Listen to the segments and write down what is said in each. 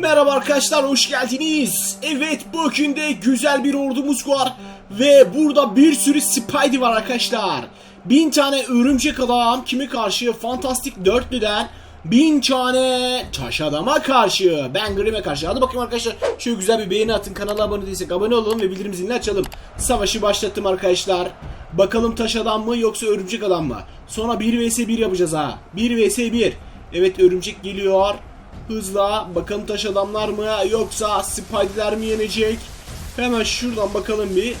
Merhaba arkadaşlar hoş geldiniz. Evet bugün de güzel bir ordumuz var. Ve burada bir sürü Spidey var arkadaşlar. Bin tane örümcek adam kimi karşı? Fantastik Dörtlü'den bin tane taş adama karşı. Ben Grimm'e karşı. Hadi bakayım arkadaşlar şöyle güzel bir beğeni atın kanala abone değilsek abone olalım ve bildirim zilini açalım. Savaşı başlattım arkadaşlar. Bakalım taş adam mı yoksa örümcek adam mı? Sonra 1 vs 1 yapacağız ha. 1 vs 1 Evet örümcek geliyor Hızla bakalım taş adamlar mı yoksa Spidey'ler mi yenecek? Hemen şuradan bakalım bir.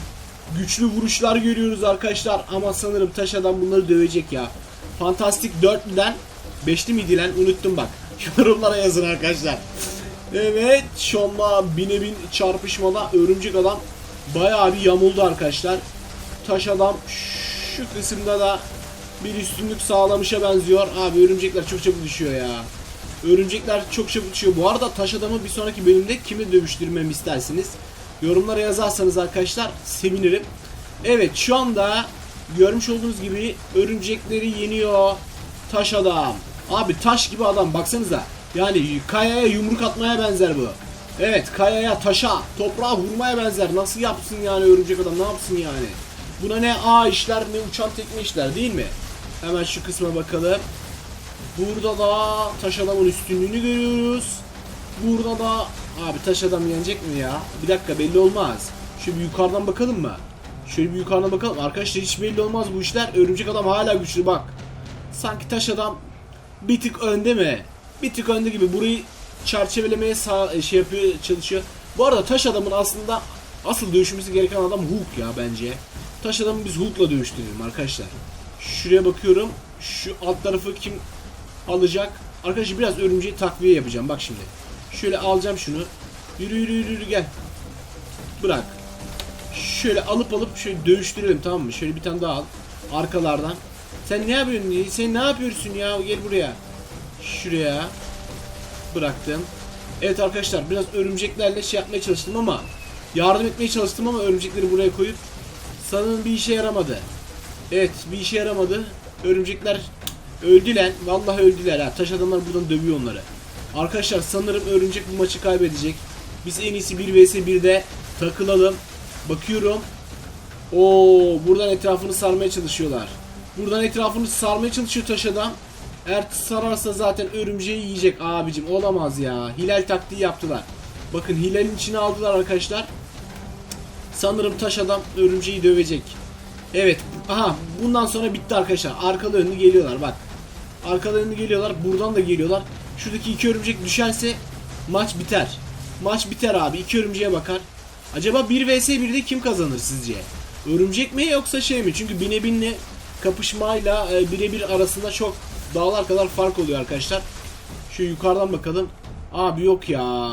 Güçlü vuruşlar görüyoruz arkadaşlar ama sanırım taş adam bunları dövecek ya. Fantastik 4'lüden 5'li miydi lan unuttum bak. Yorumlara yazın arkadaşlar. Evet şu anda bine bin çarpışmada örümcek adam bayağı bir yamuldu arkadaşlar. Taş adam şu kısımda da bir üstünlük sağlamışa benziyor. Abi örümcekler çok çabuk düşüyor ya. Örümcekler çok çabuk düşüyor. Bu arada taş adamı bir sonraki bölümde kimi dövüştürmemi istersiniz? Yorumlara yazarsanız arkadaşlar sevinirim. Evet şu anda görmüş olduğunuz gibi örümcekleri yeniyor taş adam. Abi taş gibi adam baksanıza. Yani kayaya yumruk atmaya benzer bu. Evet kayaya, taşa, toprağa vurmaya benzer. Nasıl yapsın yani örümcek adam ne yapsın yani? Buna ne ağ işler ne uçan tekme işler değil mi? Hemen şu kısma bakalım. Burada da taş adamın üstünlüğünü görüyoruz. Burada da abi taş adam yenecek mi ya? Bir dakika belli olmaz. Şöyle bir yukarıdan bakalım mı? Şöyle bir yukarıdan bakalım. Arkadaşlar hiç belli olmaz bu işler. Örümcek adam hala güçlü bak. Sanki taş adam bir tık önde mi? Bir tık önde gibi. Burayı çerçevelemeye sağ, şey yapıyor, çalışıyor. Bu arada taş adamın aslında asıl dövüşmesi gereken adam Hulk ya bence. Taş adamı biz Hulk'la dövüştürelim arkadaşlar. Şuraya bakıyorum. Şu alt tarafı kim alacak? Arkadaşlar biraz örümceği takviye yapacağım. Bak şimdi. Şöyle alacağım şunu. Yürü yürü yürü, yürü gel. Bırak. Şöyle alıp alıp şöyle dövüştürelim tamam mı? Şöyle bir tane daha al. Arkalardan. Sen ne yapıyorsun? Sen ne yapıyorsun ya? Gel buraya. Şuraya. Bıraktım. Evet arkadaşlar biraz örümceklerle şey yapmaya çalıştım ama yardım etmeye çalıştım ama örümcekleri buraya koyup sanırım bir işe yaramadı. Evet bir işe yaramadı. Örümcekler öldüler. Vallahi öldüler ha. Taş adamlar buradan dövüyor onları. Arkadaşlar sanırım örümcek bu maçı kaybedecek. Biz en iyisi 1 vs 1'de takılalım. Bakıyorum. Oo, buradan etrafını sarmaya çalışıyorlar. Buradan etrafını sarmaya çalışıyor taş adam. Eğer sararsa zaten örümceği yiyecek abicim. Olamaz ya. Hilal taktiği yaptılar. Bakın hilalin içine aldılar arkadaşlar. Sanırım taş adam örümceği dövecek. Evet. Aha bundan sonra bitti arkadaşlar. Arkalı önlü geliyorlar bak. Arkalı önlü geliyorlar. Buradan da geliyorlar. Şuradaki iki örümcek düşerse maç biter. Maç biter abi. İki örümceğe bakar. Acaba 1 vs 1'de kim kazanır sizce? Örümcek mi yoksa şey mi? Çünkü bine binle kapışmayla e, birebir arasında çok dağlar kadar fark oluyor arkadaşlar. Şu yukarıdan bakalım. Abi yok ya.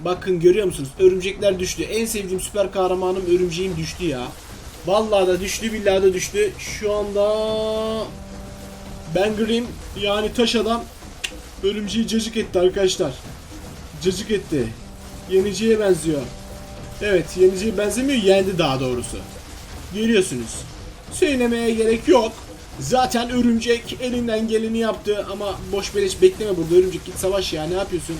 Bakın görüyor musunuz? Örümcekler düştü. En sevdiğim süper kahramanım örümceğim düştü ya. Vallahi da düştü billahi da düştü. Şu anda Ben Grimm yani taş adam örümceği cacık etti arkadaşlar. Cacık etti. Yeniciye benziyor. Evet yeniciye benzemiyor yendi daha doğrusu. Görüyorsunuz. Söylemeye gerek yok. Zaten örümcek elinden geleni yaptı ama boş beleş bekleme burada örümcek git savaş ya ne yapıyorsun?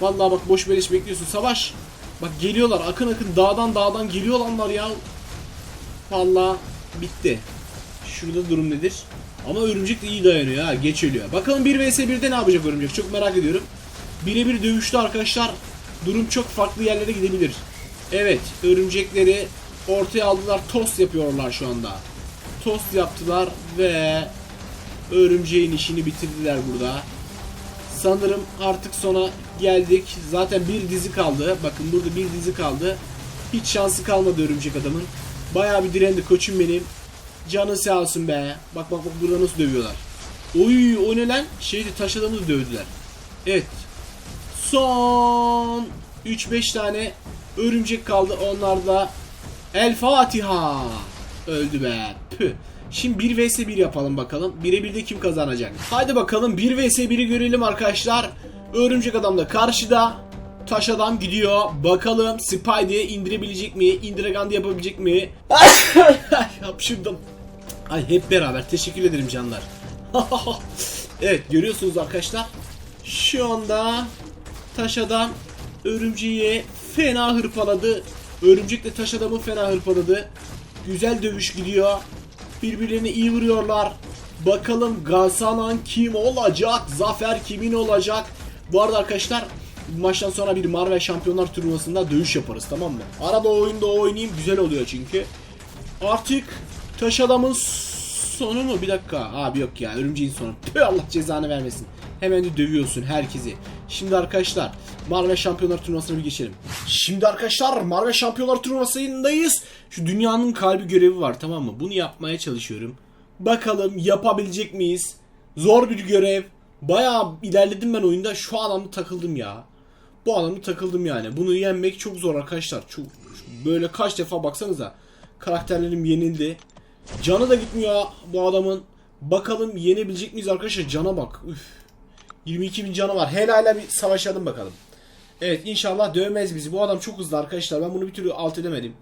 Vallahi bak boş beleş bekliyorsun savaş. Bak geliyorlar akın akın dağdan dağdan geliyorlar ya. Vallahi bitti. Şurada durum nedir? Ama örümcek de iyi dayanıyor ha geç ölüyor. Bakalım 1 vs 1'de ne yapacak örümcek çok merak ediyorum. Birebir dövüştü arkadaşlar. Durum çok farklı yerlere gidebilir. Evet örümcekleri ortaya aldılar tost yapıyorlar şu anda. Tost yaptılar ve örümceğin işini bitirdiler burada. Sanırım artık sona geldik. Zaten bir dizi kaldı. Bakın burada bir dizi kaldı. Hiç şansı kalmadı örümcek adamın. Bayağı bir direndi koçum benim. Canı sağ olsun be. Bak bak bak burada nasıl dövüyorlar. Oy o ne lan? Şeydi taş adamı da dövdüler. Evet. Son 3-5 tane örümcek kaldı. Onlar da El Fatiha. Öldü be. Püh. Şimdi 1 vs 1 yapalım bakalım. 1'e 1'de kim kazanacak? Haydi bakalım 1 vs 1'i görelim arkadaşlar. Örümcek adam da karşıda. Taş adam gidiyor. Bakalım Spidey'e indirebilecek mi? Indiragandi yapabilecek mi? Hapşırdım. Ay hep beraber teşekkür ederim canlar. evet görüyorsunuz arkadaşlar. Şu anda Taş adam örümceği fena hırpaladı. Örümcek de taş adamı fena hırpaladı. Güzel dövüş gidiyor. Birbirlerini iyi vuruyorlar. Bakalım kazanan kim olacak? Zafer kimin olacak? Bu arada arkadaşlar maçtan sonra bir Marvel Şampiyonlar Turnuvası'nda dövüş yaparız tamam mı? Arada oyunda oynayayım güzel oluyor çünkü. Artık taş adamın sonu mu? Bir dakika. Abi yok ya örümceğin sonu. Tüh Allah cezanı vermesin. Hemen de dövüyorsun herkesi. Şimdi arkadaşlar Marvel Şampiyonlar Turnuvası'na bir geçelim. Şimdi arkadaşlar Marvel Şampiyonlar Turnuvası'ndayız. Şu dünyanın kalbi görevi var tamam mı? Bunu yapmaya çalışıyorum. Bakalım yapabilecek miyiz? Zor bir görev. Bayağı ilerledim ben oyunda. Şu adamda takıldım ya. Bu adamda takıldım yani. Bunu yenmek çok zor arkadaşlar. Çok böyle kaç defa baksanıza. Karakterlerim yenildi. Canı da gitmiyor bu adamın. Bakalım yenebilecek miyiz arkadaşlar? Cana bak. Üf. 22 bin canı var. Helal'le bir savaşalım bakalım. Evet inşallah dövmez bizi. Bu adam çok hızlı arkadaşlar. Ben bunu bir türlü alt edemedim.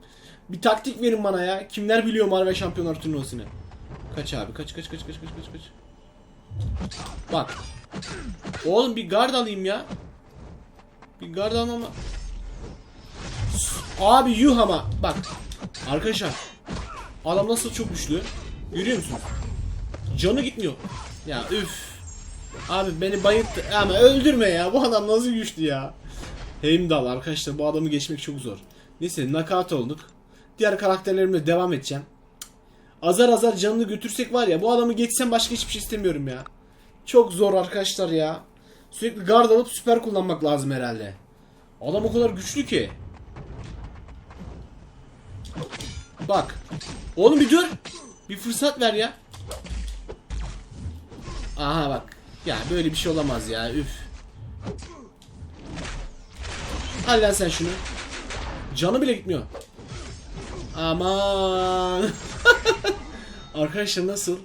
Bir taktik verin bana ya. Kimler biliyor Marvel Şampiyonlar Turnuvası'nı? Kaç abi kaç kaç kaç kaç kaç kaç kaç. Bak. Oğlum bir guard alayım ya. Bir guard almama. Abi yuh ama. Bak. Arkadaşlar. Adam nasıl çok güçlü. Görüyor musunuz? Canı gitmiyor. Ya üf. Abi beni bayılttı. Ama öldürme ya. Bu adam nasıl güçlü ya. Heimdall arkadaşlar bu adamı geçmek çok zor. Neyse knockout olduk. Diğer karakterlerimle devam edeceğim. Azar azar canını götürsek var ya bu adamı geçsem başka hiçbir şey istemiyorum ya. Çok zor arkadaşlar ya. Sürekli guard alıp süper kullanmak lazım herhalde. Adam o kadar güçlü ki. Bak. Oğlum bir dur. Bir fırsat ver ya. Aha bak. Ya böyle bir şey olamaz ya. Üf. Al lan sen şunu. Canı bile gitmiyor. Aman. Arkadaşlar nasıl?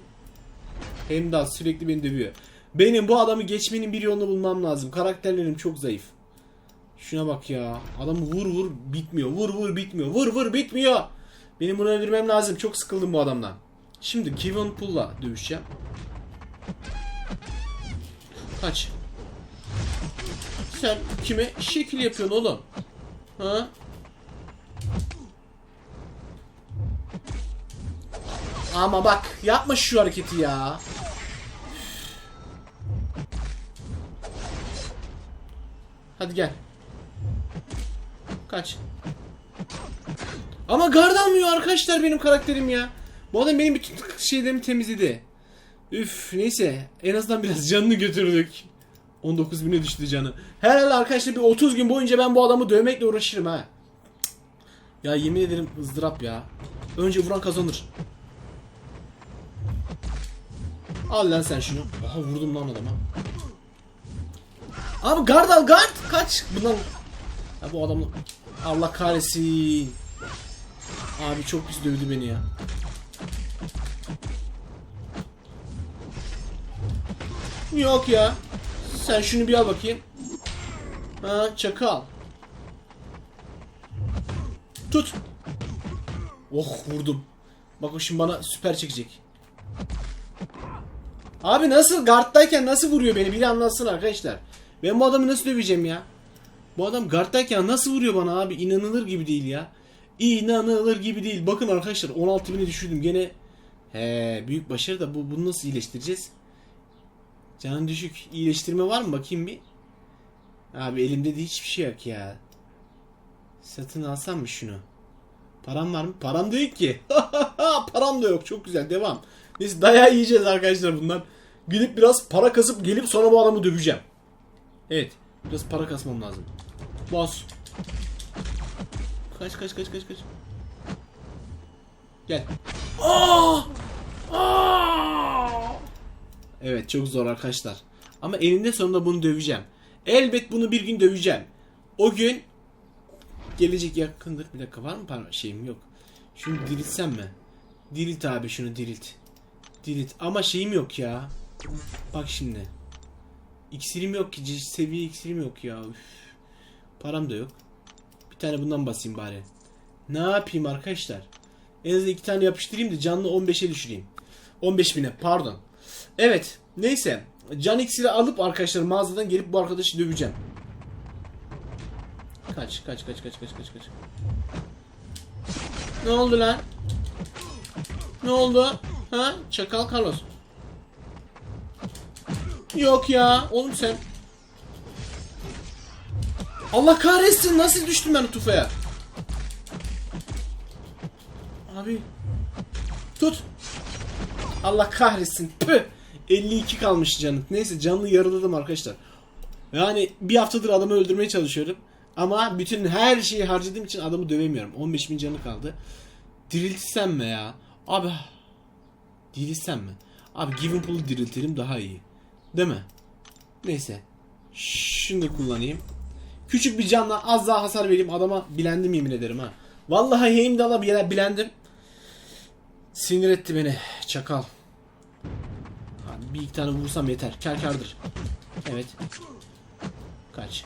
Hemdal sürekli beni dövüyor. Benim bu adamı geçmenin bir yolunu bulmam lazım. Karakterlerim çok zayıf. Şuna bak ya. Adamı vur vur bitmiyor. Vur vur bitmiyor. Vur vur bitmiyor. Benim bunu öldürmem lazım. Çok sıkıldım bu adamdan. Şimdi Kevin Pull'la dövüşeceğim. Kaç. Sen kime şekil yapıyorsun oğlum? Ha? Ama bak yapma şu hareketi ya. Hadi gel. Kaç. Ama gard almıyor arkadaşlar benim karakterim ya. Bu adam benim bütün şeylerimi temizledi. Üf neyse en azından biraz canını götürdük. 19 bine düştü canı. Herhalde arkadaşlar bir 30 gün boyunca ben bu adamı dövmekle uğraşırım ha. Ya yemin ederim ızdırap ya. Önce vuran kazanır. Al lan sen şunu. Aha vurdum lan adama. Abi guard al guard. Kaç. Bundan... Ya bu adamla... Allah kahretsin. Abi çok pis dövdü beni ya. Yok ya. Sen şunu bir al bakayım. Ha çakal. Tut. Oh vurdum. Bak o şimdi bana süper çekecek. Abi nasıl guard'dayken nasıl vuruyor beni bir anlatsın arkadaşlar. Ben bu adamı nasıl döveceğim ya? Bu adam guard'dayken nasıl vuruyor bana abi? İnanılır gibi değil ya. İnanılır gibi değil. Bakın arkadaşlar 16 bini düşürdüm gene. He büyük başarı da bu bunu nasıl iyileştireceğiz? Canın düşük. İyileştirme var mı bakayım bir. Abi elimde de hiçbir şey yok ya. Satın alsam mı şunu? Param var mı? Param yok ki. Param da yok. Çok güzel. Devam. Biz dayağı yiyeceğiz arkadaşlar bundan. Gidip biraz para kasıp gelip sonra bu adamı döveceğim. Evet. Biraz para kasmam lazım. Bas. Kaç kaç kaç kaç kaç. Gel. Aa! Aa! Evet çok zor arkadaşlar. Ama eninde sonunda bunu döveceğim. Elbet bunu bir gün döveceğim. O gün gelecek yakındır. Bir dakika var mı par- şeyim yok. Şunu diriltsem mi? Dirilt abi şunu dirilt. Dirilt. Ama şeyim yok ya. Bak şimdi. İksirim yok ki. Seviye iksirim yok ya. Üf. Param da yok. Tane bundan basayım bari. Ne yapayım arkadaşlar? En azından iki tane yapıştırayım da canlı 15'e düşüreyim. 15 bine pardon. Evet neyse. Can iksiri alıp arkadaşlar mağazadan gelip bu arkadaşı döveceğim. Kaç kaç kaç kaç kaç kaç kaç. Ne oldu lan? Ne oldu? Ha? Çakal Carlos. Yok ya. Oğlum sen. Allah kahretsin nasıl düştüm ben tufaya? Abi. Tut. Allah kahretsin. Püh. 52 kalmış canım. Neyse canlı yarıladım arkadaşlar. Yani bir haftadır adamı öldürmeye çalışıyorum. Ama bütün her şeyi harcadığım için adamı dövemiyorum. 15 bin canı kaldı. Diriltsem mi ya? Abi. Diriltsem mi? Abi Given Pool'u diriltelim daha iyi. Değil mi? Neyse. Şunu da kullanayım. Küçük bir canla az daha hasar vereyim. Adama bilendim yemin ederim ha. Vallahi Heimdall'a bilendim. Sinir etti beni. Çakal. Bir iki tane vursam yeter. Kar. Evet. Kaç.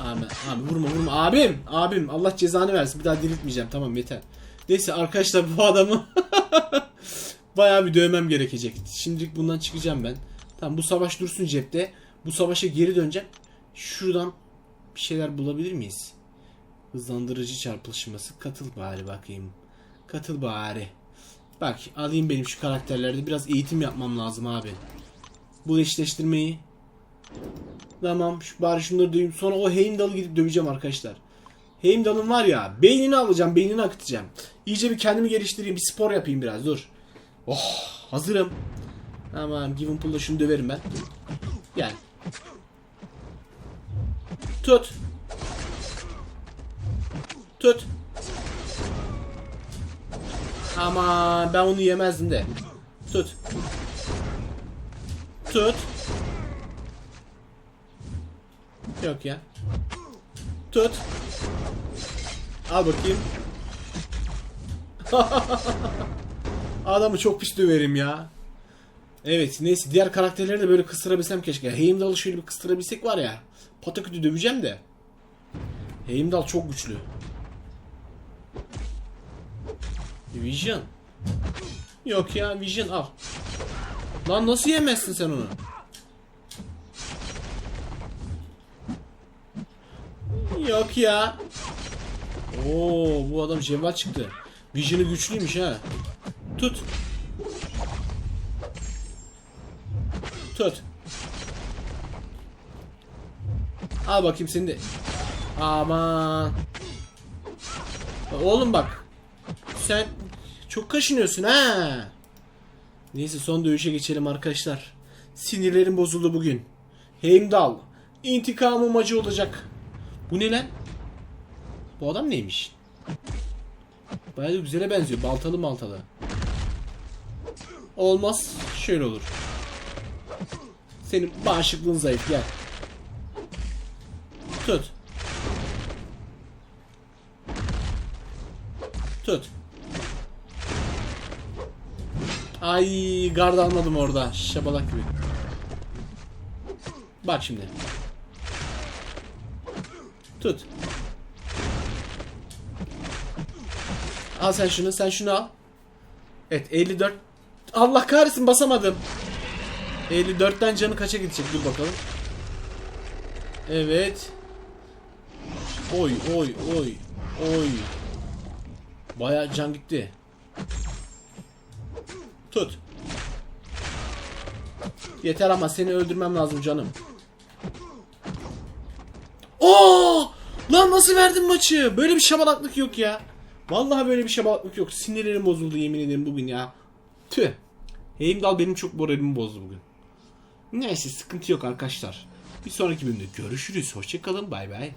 Abi, abi vurma vurma. Abim. Abim. Allah cezanı versin. Bir daha diriltmeyeceğim. Tamam yeter. Neyse arkadaşlar bu adamı bayağı bir dövmem gerekecek. Şimdilik bundan çıkacağım ben. Tamam bu savaş dursun cepte. Bu savaşa geri döneceğim. Şuradan bir şeyler bulabilir miyiz? Hızlandırıcı çarpışması. Katıl bari bakayım. Katıl bari. Bak alayım benim şu karakterlerde. Biraz eğitim yapmam lazım abi. Bu eşleştirmeyi. Tamam şu, bari şunları döveyim. Sonra o Heimdall'ı gidip döveceğim arkadaşlar. Heimdall'ın var ya beynini alacağım. Beynini akıtacağım. İyice bir kendimi geliştireyim. Bir spor yapayım biraz dur. Oh hazırım. Tamam Given Pool'da şunu döverim ben. Gel. Tut. Tut. Ama ben onu yemezdim de. Tut. Tut. Yok ya. Tut. Al bakayım. Adamı çok pis döverim ya. Evet neyse diğer karakterleri de böyle kıstırabilsem keşke. Heimdall'ı şöyle bir kıstırabilsek var ya. Patakütü döveceğim de. Heimdall çok güçlü. Vision. Yok ya Vision al. Lan nasıl yemezsin sen onu? Yok ya. Oo bu adam cevval çıktı. Vision'ı güçlüymüş ha. Tut. Tut. Al bakayım de. Aman. Oğlum bak. Sen çok kaşınıyorsun ha. Neyse son dövüşe geçelim arkadaşlar. Sinirlerim bozuldu bugün. Heimdall. İntikamım acı olacak. Bu ne lan? Bu adam neymiş? Bayağı da güzele benziyor. Baltalı maltalı. Olmaz. Şöyle olur. Senin bağışıklığın zayıf gel. Tut. Tut. Ay gard almadım orada. Şabalak gibi. Bak şimdi. Tut. Al sen şunu, sen şunu al. Evet 54. Allah kahretsin basamadım. 54'ten canı kaça gidecek dur bakalım. Evet. Oy oy oy oy. Baya can gitti. Tut. Yeter ama seni öldürmem lazım canım. Oo! Lan nasıl verdin maçı? Böyle bir şabalaklık yok ya. Vallahi böyle bir şabalaklık yok. Sinirlerim bozuldu yemin ederim bugün ya. Tüh. Heimdall benim çok moralimi bozdu bugün. Neyse sıkıntı yok arkadaşlar. Bir sonraki bölümde görüşürüz. Hoşçakalın. Bay bay.